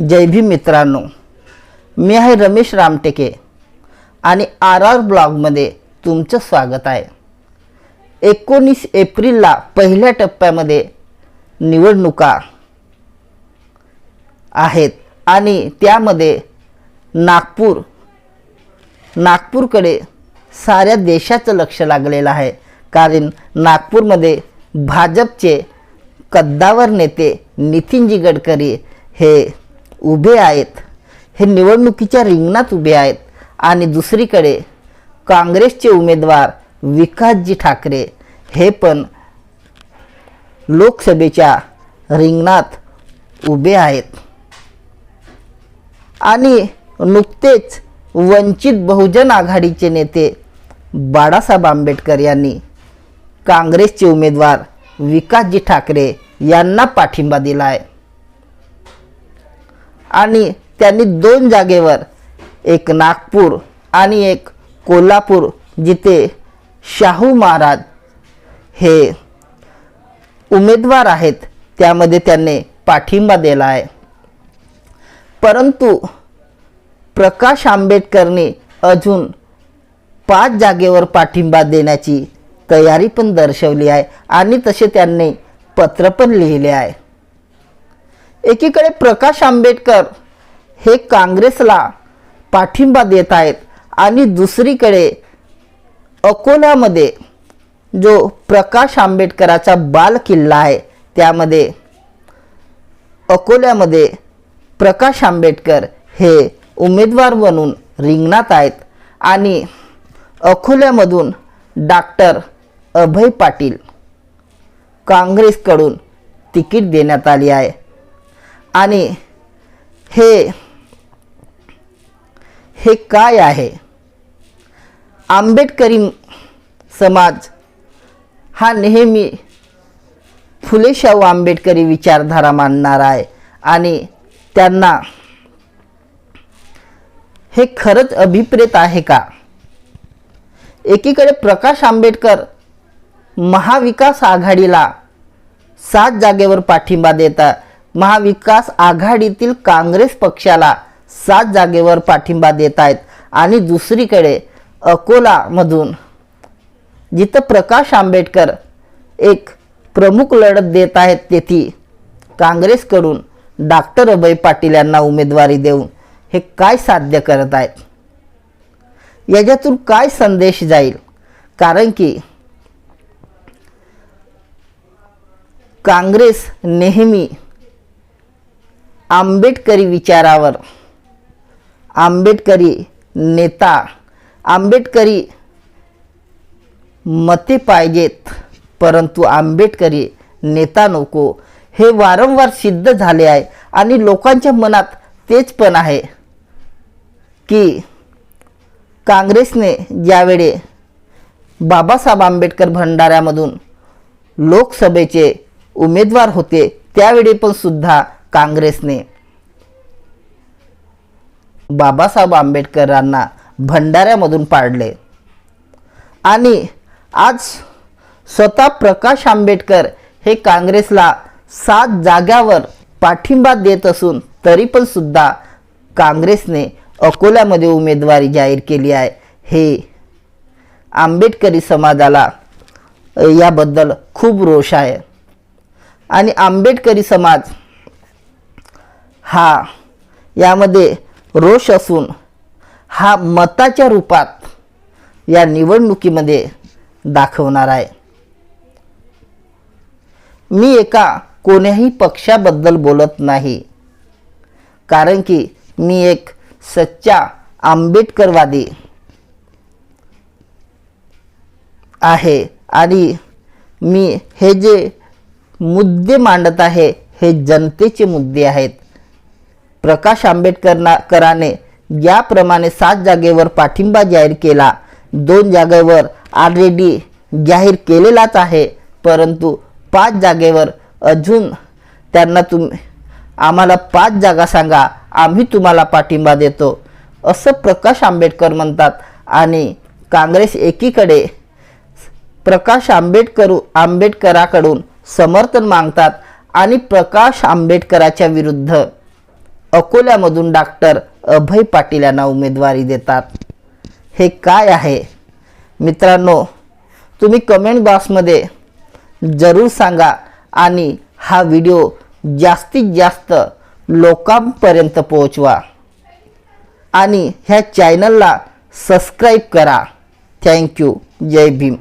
जय भीम मित्रांनो. मी आहे रमेश रामटेके आणि आर आर ब्लॉगमध्ये तुमचं स्वागत आहे. एकोणीस एप्रिलला पहिल्या टप्प्यामध्ये निवडणुका आहेत आणि त्यामध्ये नागपूर नागपूरकडे साऱ्या देशाचं लक्ष लागलेलं आहे. कारण नागपूरमध्ये भाजपचे कद्दावर नेते नितीनजी गडकरी हे उभे आहेत. हे निवडणुकीच्या रिंगणात उभे आहेत. आणि दुसरीकडे काँग्रेसचे उमेदवार विकासजी ठाकरे हे पण लोकसभेच्या रिंगणात उभे आहेत. आणि नुकतेच वंचित बहुजन आघाडीचे नेते बाळासाहेब आंबेडकर यांनी काँग्रेसचे उमेदवार विकासजी ठाकरे यांना पाठिंबा दिला आहे आणि त्यांनी दोन जागेवर एक नागपूर आणि एक कोल्हापूर जिथे शाहू महाराज हे उमेदवार आहेत त्यामध्ये त्यांनी पाठिंबा दिला आहे. परंतु प्रकाश आंबेडकरने अजून पाच जागेवर पाठिंबा देण्याची तयारी पण दर्शवली आहे आणि तसे त्यांनी पत्र पण लिहिले आहे. एकीकडे प्रकाश आंबेडकर हे काँग्रेसला पाठिंबा देत आहेत आणि दुसरीकडे अकोल्यामध्ये जो प्रकाश आंबेडकराचा बाल किल्ला आहे त्यामध्ये अकोल्यामध्ये प्रकाश आंबेडकर हे उमेदवार बनून रिंगणात आहेत आणि अकोल्यामधून डॉक्टर अभय पाटील काँग्रेसकडून तिकीट देण्यात आली आहे. आणि हे हे काय आहे? आंबेडकरी समाज हा नेहमी फुले शाहू आंबेडकरी विचारधारा मानणार आहे आणि त्यांना हे खरंच अभिप्रेत आहे का? एकीकडे प्रकाश आंबेडकर महाविकास आघाडीला सात जागेवर पाठिंबा देतात महाविकास आघाडीतील काँग्रेस पक्षाला सात जागेवर पाठिंबा देत आहेत. आणि दुसरीकडे अकोलामधून जिथं प्रकाश आंबेडकर एक प्रमुख लढत देत आहेत तेथी काँग्रेसकडून डॉक्टर अभय पाटील यांना उमेदवारी देऊन हे काय साध्य करत आहेत? याच्यातून काय संदेश जाईल? कारण की काँग्रेस नेहमी आंबेडकरी विचारावर. आंबेडकरी नेता आंबेडकरी मते पाहिजेत परंतु आंबेडकरी नेता नको. हे वारंवार सिद्ध झाले आहे आणि लोकांच्या मनात तेच पण आहे की काँग्रेसने ज्यावेळे बाबासाहेब आंबेडकर भंडाऱ्यामधून लोकसभेचे उमेदवार होते त्यावेळी पण सुद्धा काँग्रेसने. बाबासाहेब आंबेडकरांना भंडाऱ्यामधून पाडले. आणि आज स्वतः प्रकाश आंबेडकर हे काँग्रेसला सात जाग्यावर पाठिंबा देत असून तरी पण सुद्धा काँग्रेसने अकोल्यामध्ये उमेदवारी जाहीर केली आहे. हे आंबेडकरी समाजाला याबद्दल खूप रोष आहे. आणि आंबेडकरी समाज हा यामध्ये रोष असून हा मताच्या रूपात या निवडणुकीमध्ये दाखवणार आहे. मी एका कोण्याही पक्षाबद्दल बोलत नाही. कारण की मी एक सच्चा आंबेडकरवादी आहे आणि मी हे जे मुद्दे मांडत आहे हे जनतेचे मुद्दे आहेत. प्रकाश आंबेडकरना कराने ज्याप्रमाणे सात जागेवर पाठिंबा जाहीर केला. दोन जागेवर ऑलरेडी जाहीर केलेलाच आहे परंतु पाच जागेवर अजून त्यांना तुम आम्हाला पाच जागा सांगा आम्ही तुम्हाला पाठिंबा देतो. असं प्रकाश आंबेडकर म्हणतात आणि काँग्रेस एकीकडे प्रकाश आंबेडकर आंबेडकराकडून समर्थन मागतात आणि प्रकाश आंबेडकराच्या विरुद्ध अकोल्यामधून डॉक्टर अभय पाटील यांना उमेदवारी देतात. हे काय आहे? मित्रांनो तुम्ही कमेंट बॉक्समध्ये जरूर सांगा आणि हा व्हिडिओ जास्तीत जास्त लोकांपर्यंत पोहोचवा. आणि ह्या चॅनलला सबस्क्राईब करा. Thank you Jai Bhim.